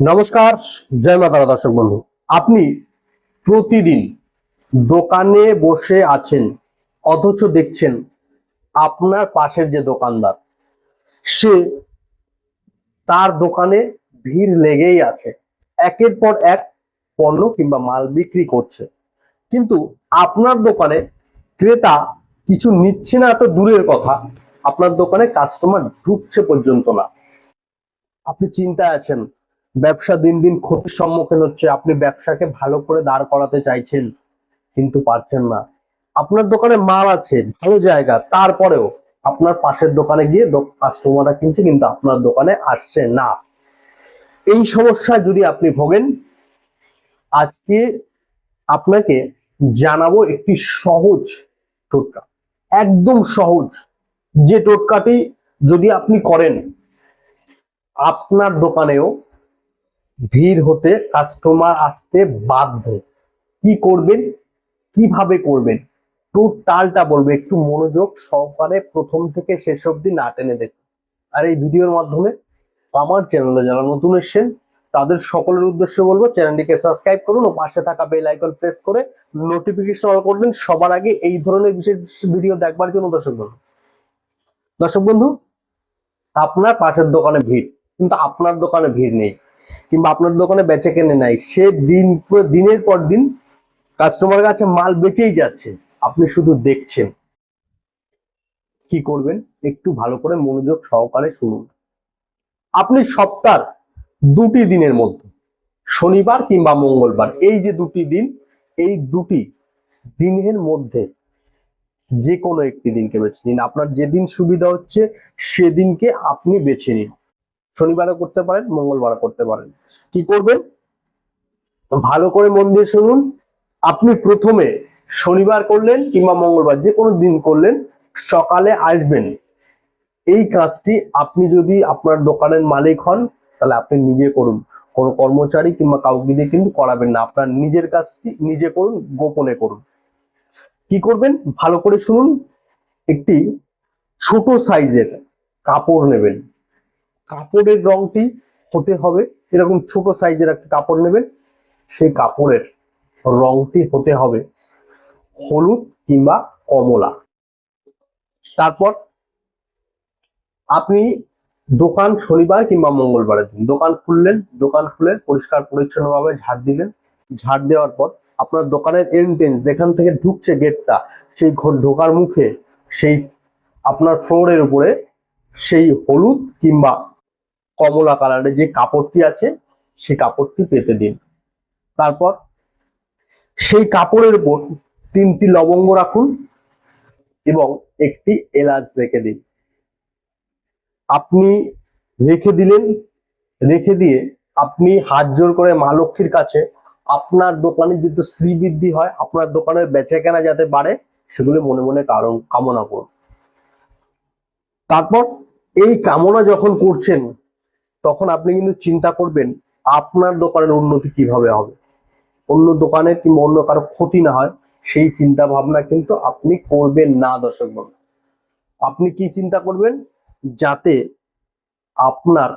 নমস্কার, জয় মাতারা দর্শক বন্ধু। আপনি প্রতিদিন দোকানে বসে আছেন, অথচ দেখছেন আপনার পাশের যে দোকানদার, সে তার দোকানে ভিড় লেগেই আছে। একের পর এক পণ্য কিংবা মাল বিক্রি করছে। কিন্তু আপনার দোকানে ক্রেতা কিছু নিচ্ছে না, এত দূরের কথা। আপনার দোকানে কাস্টমার ঢুকছে পর্যন্ত না। আপনি চিন্তায় আছেন ব্যবসা দিন দিন ক্ষতির সম্মুখীন হচ্ছে। আপনি ব্যবসাকে ভালো করে দাঁড় করাতে চাইছেন, কিন্তু পারছেন না। আপনার দোকানে মাল আছে, ভালো জায়গা, তারপরেও আপনার পাশের দোকানে গিয়ে কাস্টমাররা কিনছে, কিন্তু আপনার দোকানে আসছে না। এই সমস্যায় যদি আপনি ভোগেন, আজকে আপনাকে জানাব একটি সহজ টোটকা। একদম সহজ। যে টোটকাটি যদি আপনি করেন, আপনার দোকানেও ভিড় হতে কাস্টমার আসতে বাধ্য। কি করবেন? কীভাবে করবেন? টোটালটা বলব, একটু মনোযোগ সহকারে প্রথম থেকে শেষ অবধি না টেনে দেখুন। আর এই ভিডিওর মাধ্যমে আমার চ্যানেলে যারা নতুন এসেছেন, তাদের সকলের উদ্দেশ্যে বলব চ্যানেলটিকে সাবস্ক্রাইব করুন ও পাশে থাকা বেল আইকন প্রেস করে নোটিফিকেশন অল করবেন। সবার আগে এই ধরনের বিশেষ ভিডিও দেখবার জন্য দর্শক বন্ধু। দর্শক বন্ধু, আপনার পাশের দোকানে ভিড়, কিন্তু আপনার দোকানে ভিড় নেই। কিংবা আপনার দোকানে বেচে কেনে নাই, সে দিন দিনের পর দিন কাস্টমার কাছে মাল বেচেই যাচ্ছে। আপনি শুধু দেখছেন। কি করবেন? একটু ভালো করে মনোযোগ সহকারে শুনুন। আপনি সপ্তাহ দুটি দিনের মধ্যে, শনিবার কিংবা মঙ্গলবার, এই যে দুটি দিন, এই দুটি দিনের মধ্যে যে কোনো একটি দিনকে বেছে নিন। আপনার যেদিন সুবিধা হচ্ছে, সেদিনকে আপনি বেছে নিন। শনিবারও করতে পারেন, মঙ্গলবারও করতে পারেন। কি করবেন? ভালো করে মন দিয়ে শুনুন। আপনি প্রথমে শনিবার করলেন কিংবা মঙ্গলবার, যে কোনো দিন করলেন, সকালে আসবেন। এই কাজটি আপনি যদি আপনার দোকানের মালিক হন, তাহলে আপনি নিজে করুন। কোনো কর্মচারী কিংবা কাউকে দিয়ে কিন্তু করাবেন না। আপনার নিজের কাজটি নিজে করুন, গোপনে করুন। কি করবেন? ভালো করে শুনুন। একটি ছোট সাইজের কাপড় নেবেন। কাপড়ের রংটি হতে হবে। এরকম ছোট সাইজের একটা কাপড় নেবেন সেই কাপড়ের রংটি হতে হবে হলুদ কিংবা কমলা। তারপর আপনি দোকান শনিবার কিংবা মঙ্গলবারের দিন, দোকান খুললেন, দোকান খুলে পরিষ্কার পরিচ্ছন্নভাবে ঝাড় দিলেন। ঝাড় দেওয়ার পর আপনার দোকানের এন্ট্রেন্স যেখান থেকে ঢুকছে গেটটা সেই ঢোকার মুখে সেই আপনার ফ্লোরের উপরে সেই হলুদ কিংবা কমলা কালারের যে কাপড়টি আছে, সেই কাপড়টি পেতে দিন। তারপর সেই কাপড়ের উপর তিনটি লবঙ্গ রাখুন এবং একটি এলাচ রেখে দিন। আপনি রেখে দিলেন, রেখে দিয়ে আপনি হাত জোর করে মা লক্ষ্মীর কাছে আপনার দোকানে যদি শ্রীবৃদ্ধি হয়, আপনার দোকানের বেচা কেনা যাতে বাড়ে, সেগুলি মনে মনে কারণ কামনা করুন। তারপর এই কামনা যখন করছেন তখন আপনি কিন্তু চিন্তা করবেন, আপনার দোকানের উন্নতি কীভাবে হবে? অন্য দোকানের কিংবা অন্য কারও ক্ষতি না হয়, সেই চিন্তা ভাবনা কিন্তু আপনি করবেন না, দর্শক বন্ধু। আপনি কি চিন্তা করবেন? যাতে আপনার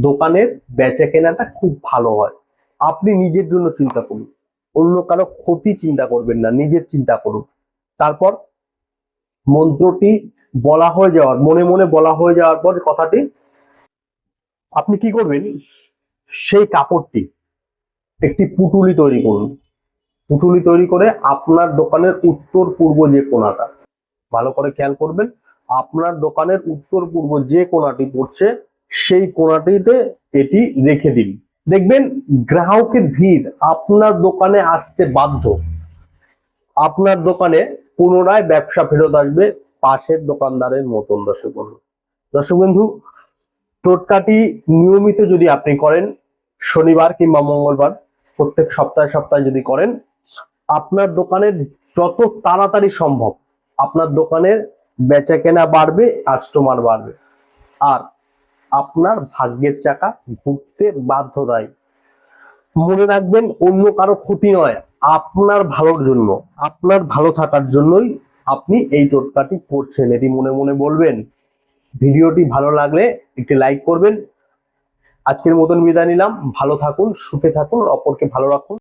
দোকানের বেচা কেনাটা খুব ভালো হয়। আপনি নিজের জন্য চিন্তা করুন। অন্য কারও ক্ষতি চিন্তা করবেন না, নিজের চিন্তা করুন। তারপর মন্ত্রটি বলা হয়ে যাওয়ার, মনে মনে বলা হয়ে যাওয়ার পর কথাটি আপনি কি করবেন? সেই কাপড়টি একটি পুটুলি তৈরি করুন। পুটুলি তৈরি করে আপনার দোকানের উত্তর পূর্ব যে কোনাটা ভালো করে খেয়াল করবেন, আপনার দোকানের উত্তর পূর্ব যে কোনাটি পড়ছে, সেই কোনাটিতে এটি রেখে দিন। দেখবেন গ্রাহকের ভিড়, আপনার দোকানে আসতে বাধ্য। আপনার দোকানে পুনরায় ব্যবসা ফেরত আসবে পাশের দোকানদারের মতন। দর্শক বন্ধু দর্শক বন্ধু টোটকাটি নিয়মিত যদি আপনি করেন, শনিবার কিংবা মঙ্গলবার, প্রত্যেক সপ্তাহে সপ্তাহে যদি করেন, আপনার দোকানের যত তাড়াতাড়ি সম্ভব আপনার দোকানের বেচা কেনা বাড়বে কাস্টমার বাড়বে। আর আপনার ভাগ্যের চাকা ঘুরতে বাধ্য দেয় মনে রাখবেন, অন্য কারও ক্ষতি নয়, আপনার ভালোর জন্য, আপনার ভালো থাকার জন্যই আপনি এই টোটকাটি করছেন। এটি মনে মনে বলবেন। ভিডিওটি ভালো লাগলে একটি লাইক করবেন। আজকের মতন বিদায় নিলাম। ভালো থাকুন, সুখে থাকুন, অপরকে ভালো রাখুন।